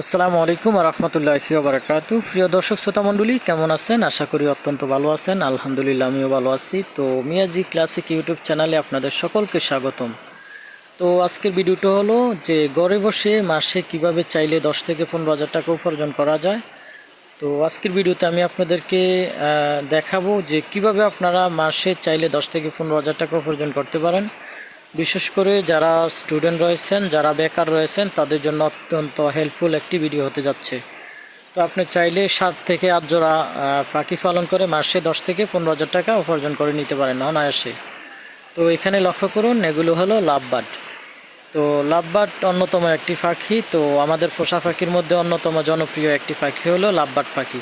আসসালামু আলাইকুম রহমতুল্লাহি বারাকাত প্রিয় দর্শক শ্রোতা মণ্ডলী কেমন আছেন? আশা করি অত্যন্ত ভালো আছেন। আলহামদুলিল্লাহ, আমিও ভালো আছি। তো মিয়াজি ক্লাসিক ইউটিউব চ্যানেলে আপনাদের সকলকে স্বাগতম। তো আজকের ভিডিওটা হলো যে ঘরে বসে মাসে কীভাবে চাইলে দশ থেকে পনেরো হাজার টাকা উপার্জন করা যায়। তো আজকের ভিডিওতে আমি আপনাদেরকে দেখাবো যে কীভাবে আপনারা মাসে চাইলে দশ থেকে পনেরো হাজার টাকা উপার্জন করতে পারেন। বিশেষ করে যারা স্টুডেন্ট রয়েছেন, যারা বেকার রয়েছেন, তাদের জন্য অত্যন্ত হেল্পফুল একটি ভিডিও হতে যাচ্ছে। তো আপনি চাইলে সাত থেকে আট জোড়া পাখি পালন করে মাসে দশ থেকে পনেরো হাজার টাকা উপার্জন করে নিতে পারেন অনায়াসে। তো এখানে লক্ষ্য করুন, এগুলো হলো লাভবার্ড তো লাভবার্ড অন্যতম একটি পাখি। তো আমাদের পোষা পাখির মধ্যে অন্যতম জনপ্রিয় একটি পাখি হলো লাভবার্ড পাখি।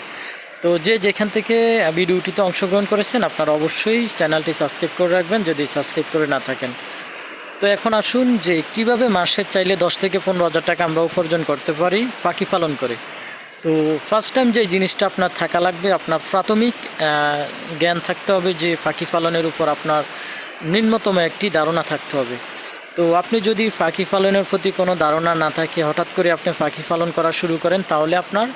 তো যে যেখান থেকে ভিডিওটিতে অংশগ্রহণ করেছেন, আপনারা অবশ্যই চ্যানেলটি সাবস্ক্রাইব করে রাখবেন। যদি সাবস্ক্রাইব করে না থাকেন তো এখন আসুন যে কীভাবে মাসে চাইলে দশ থেকে পনেরো হাজার টাকা আমরা উপার্জন করতে পারি, পাখি পালন করে। তো ফার্স্ট টাইম যে জিনিসটা আপনার থাকা লাগবে, আপনার প্রাথমিক জ্ঞান থাকতে হবে যে পাখি পালনের উপর আপনার নিম্নতম একটি ধারণা থাকতে হবে। তো আপনি যদি পাখি পালনের প্রতি কোনো ধারণা না থাকে, হঠাৎ করে আপনি পাখি পালন করা শুরু করেন, তাহলে আপনার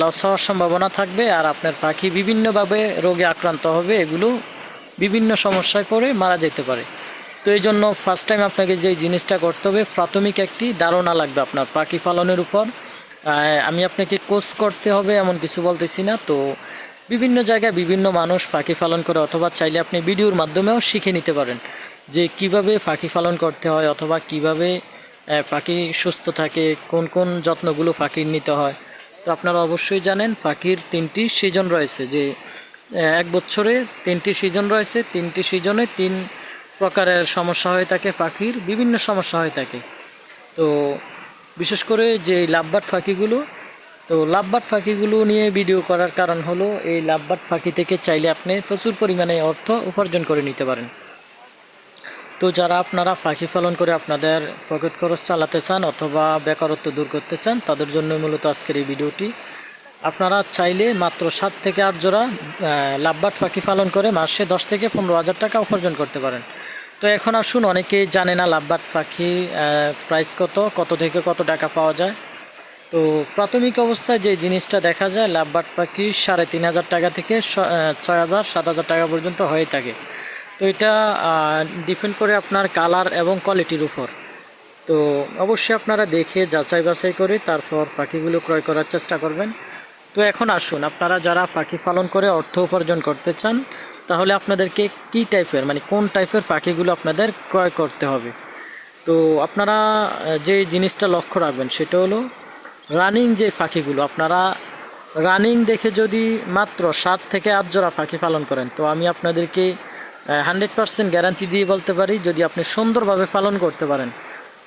লস হওয়ার সম্ভাবনা থাকবে আর আপনার পাখি বিভিন্নভাবে রোগে আক্রান্ত হবে, এগুলো বিভিন্ন সমস্যায় পড়ে মারা যেতে পারে। তো এই জন্য ফার্স্ট টাইম আপনাকে যে জিনিসটা করতে হবে, প্রাথমিক একটি ধারণা লাগবে আপনার পাখি পালনের উপর। আমি আপনাকে কোর্স করতে হবে এমন কিছু বলতেছি না, তো বিভিন্ন জায়গায় বিভিন্ন মানুষ পাখি পালন করে, অথবা চাইলে আপনি ভিডিওর মাধ্যমেও শিখে নিতে পারেন যে কীভাবে পাখি পালন করতে হয়, অথবা কীভাবে পাখি সুস্থ থাকে, কোন কোন যত্নগুলো পাখির নিতে হয়। তো আপনারা অবশ্যই জানেন, পাখির তিনটি সিজন রয়েছে যে এক বছরে তিনটি সিজন রয়েছে, তিনটি সিজনে তিন প্রকারের সমস্যা হয়ে থাকে পাখির বিভিন্ন সমস্যা হয়ে থাকে তো বিশেষ করে যে লাভবাট পাখিগুলো, তো লাভবাট পাখিগুলো নিয়ে ভিডিও করার কারণ হলো, এই লাভবাট পাখি থেকে চাইলে আপনি প্রচুর পরিমাণে অর্থ উপার্জন করে নিতে পারেন। তো যারা আপনারা পাখি পালন করে আপনাদের পকেট খরচ চালাতে চান অথবা বেকারত্ব দূর করতে চান, তাদের জন্য মূলত আজকের এই ভিডিওটি আপনারা চাইলে মাত্র সাত থেকে আট জোড়া লাভবাট পাখি পালন করে মাসে দশ থেকে পনেরো হাজার টাকা উপার্জন করতে পারেন। তো এখন আসুন, অনেকেই জানে না লাভবাট পাখি প্রাইস কত কত থেকে কত টাকা পাওয়া যায়। তো প্রাথমিক অবস্থায় যে জিনিসটা দেখা যায়, লাভবাট পাখি সাড়ে তিন হাজার টাকা থেকে ছয় হাজার, সাত হাজার টাকা পর্যন্ত হয়ে থাকে। তো এটা ডিপেন্ড করে আপনার কালার এবং কোয়ালিটির উপর। তো অবশ্যই আপনারা দেখে যাচাই বাছাই করে তারপর পাখিগুলো ক্রয় করার চেষ্টা করবেন। তো এখন আসুন, আপনারা যারা পাখি পালন করে অর্থ উপার্জন করতে চান, তাহলে আপনাদেরকে কী টাইপের মানে কোন টাইপের পাখিগুলো আপনাদের ক্রয় করতে হবে? তো আপনারা যে জিনিসটা লক্ষ্য রাখবেন সেটা হলো রানিং যে পাখিগুলো, আপনারা রানিং দেখে যদি মাত্র সাত থেকে আট জোড়া পাখি পালন করেন, তো আমি আপনাদেরকে হান্ড্রেড পার্সেন্ট গ্যারান্টি দিয়ে বলতে পারি, যদি আপনি সুন্দরভাবে পালন করতে পারেন,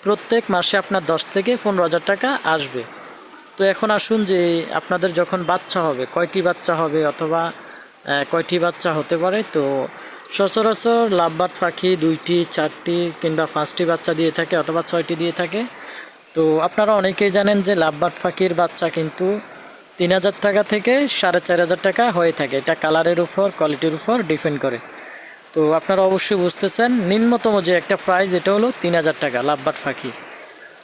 প্রত্যেক মাসে আপনার দশ থেকে পনেরো হাজার টাকা আসবে। তো এখন আসুন যে আপনাদের যখন বাচ্চা হবে, কয়টি বাচ্চা হবে অথবা কয়টি বাচ্চা হতে পারে, তো সচরাচর লাভবাট পাখি দুইটি, চারটি কিংবা পাঁচটি বাচ্চা দিয়ে থাকে অথবা ছয়টি দিয়ে থাকে। তো আপনারা অনেকেই জানেন যে লাভবাট পাখির বাচ্চা কিন্তু তিন হাজার টাকা থেকে সাড়ে চার হাজার টাকা হয়ে থাকে। এটা কালারের উপর, কোয়ালিটির উপর ডিপেন্ড করে। তো আপনারা অবশ্যই বুঝতেছেন, নিম্নতম যে একটা প্রাইস, এটা হলো তিন হাজার টাকা লাভবাট পাখি।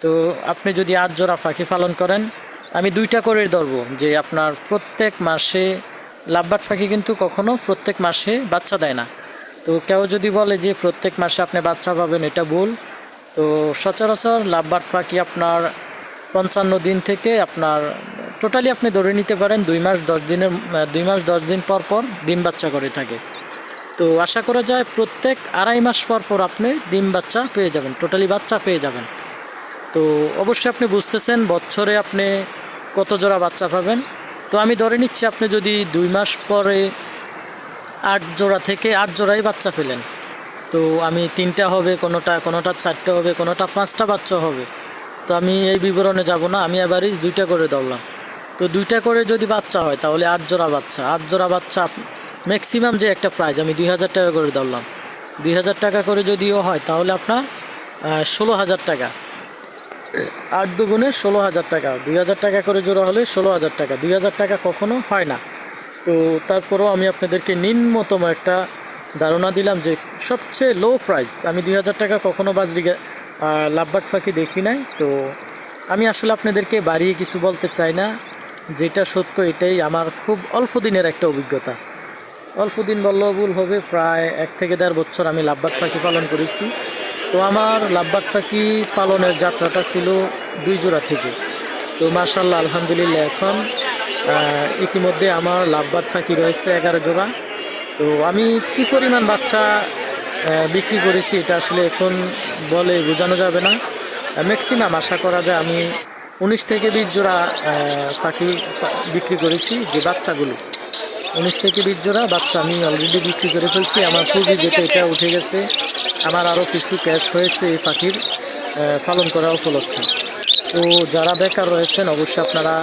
তো আপনি যদি আট জোড়া পাখি পালন করেন আমি দুইটা করে ধরবো, যে আপনার প্রত্যেক মাসে লাভবাট পাখি কিন্তু কখনো প্রত্যেক মাসে বাচ্চা দেয় না। তো কেউ যদি বলে যে প্রত্যেক মাসে আপনি বাচ্চা পাবেন, এটা ভুল। তো সচরাচর লাভবাট পাখি আপনার পঞ্চান্ন দিন থেকে আপনার টোটালি আপনি ধরে নিতে পারেন দুই মাস, দশ দিনের, দুই মাস, দশ দিন পর পর ডিম বাচ্চা করে থাকে। তো আশা করা যায় প্রত্যেক আড়াই মাস পর পর আপনি ডিম বাচ্চা পেয়ে যাবেন, টোটালি বাচ্চা পেয়ে যাবেন। তো অবশ্যই আপনি বুঝতেছেন, বছরে আপনি কত জোড়া বাচ্চা পাবেন? তো আমি ধরে নিচ্ছি, আপনি যদি দুই মাস পরে আট জোড়া থেকে আট জোড়াই বাচ্চা পেলেন, তো আমি তিনটা হবে, কোনোটা কোনোটা চারটে হবে, কোনোটা পাঁচটা বাচ্চা হবে। তো আমি এই বিবরণে যাব না, আমি এবারই দুইটা করে ধরলাম। তো দুইটা করে যদি বাচ্চা হয়, তাহলে আট জোড়া বাচ্চা। আট জোড়া বাচ্চা ম্যাক্সিমাম যে একটা প্রাইজ আমি দুই হাজার টাকা করে ধরলাম। দুই হাজার টাকা করে যদিও হয়, তাহলে আপনার ষোলো হাজার টাকা। আট দুগুণে ষোলো হাজার টাকা। দুই হাজার টাকা করে জোড়া হলে ষোলো হাজার টাকা। দুই হাজার টাকা কখনো হয় না। তো তারপরেও আমি আপনাদেরকে নিম্নতম একটা ধারণা দিলাম যে সবচেয়ে লো প্রাইস আমি দুই হাজার টাকা কখনো বাজরি লাভবাট পাখি দেখি নাই। তো আমি আসলে আপনাদেরকে বাড়িয়ে কিছু বলতে চাই না। যেটা সত্য এটাই, আমার খুব অল্প দিনের একটা অভিজ্ঞতা। অল্প দিন বললেও হবে। প্রায় এক থেকে দেড় বছর আমি লাভবাগ পাখি পালন করেছি। তো আমার লাভবাগ পাখি পালনের যাত্রাটা ছিল দুই জোড়া থেকে। তো মার্শাল্লাহ আলহামদুলিল্লাহ এখন ইতিমধ্যে আমার লাভবাগ পাখি রয়েছে এগারো জোড়া। তো আমি কী পরিমাণ বাচ্চা বিক্রি করেছি এটা আসলে এখন বলে বোঝানো যাবে না। ম্যাক্সিমাম আশা করা যায় আমি উনিশ থেকে বিশ জোড়া পাখি বিক্রি করেছি যে বাচ্চাগুলো। উনিশ থেকে বিশ জোড়া বাচ্চা আমি অলরেডি বিক্রি করে ফেলছি, আমার পুঁজি যেটা এটা উঠে গেছে। আমার আরও কিছু ক্যাশ হয়েছে এই পাখির পালন করা উপলক্ষে। তো যারা বেকার রয়েছেন, অবশ্যই আপনারা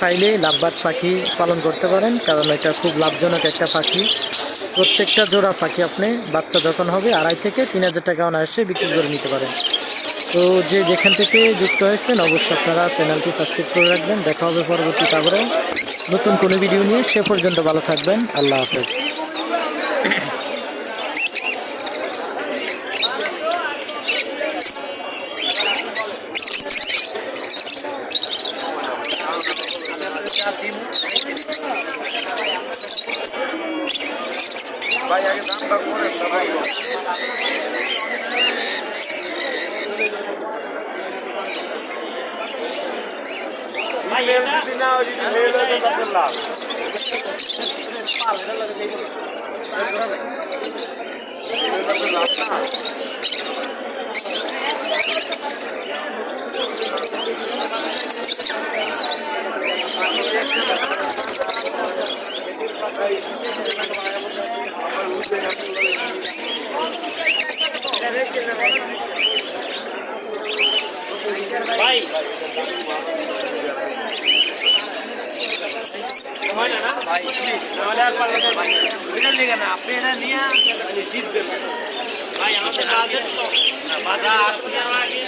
চাইলে লাভবাদ পাখি পালন করতে পারেন, কারণ এটা খুব লাভজনক একটা পাখি। প্রত্যেকটা জোড়া পাখি আপনি বাচ্চা যখন হবে, আড়াই থেকে তিন হাজার টাকা অনায়াসে বিক্রি করে নিতে পারেন। তো যে যেখান থেকে যুক্ত হয়েছেন, অবশ্যই আপনারা চ্যানেলটি সাবস্ক্রাইব করে রাখবেন। দেখা হবে পরবর্তী আবারও নতুন কোনো ভিডিও নিয়ে সে পর্যন্ত ভালো থাকবেন। আল্লাহ হাফেজ। ভাই আগে দামটা করে ভাই যদি না ওই যদি মেল হয় তাহলে লাভ লাভ वाला पर निकल लेगा ना अपने ना लिया अभी जीत पे भाई, यहाँ से आ जाए तो। बाधा आपने वाली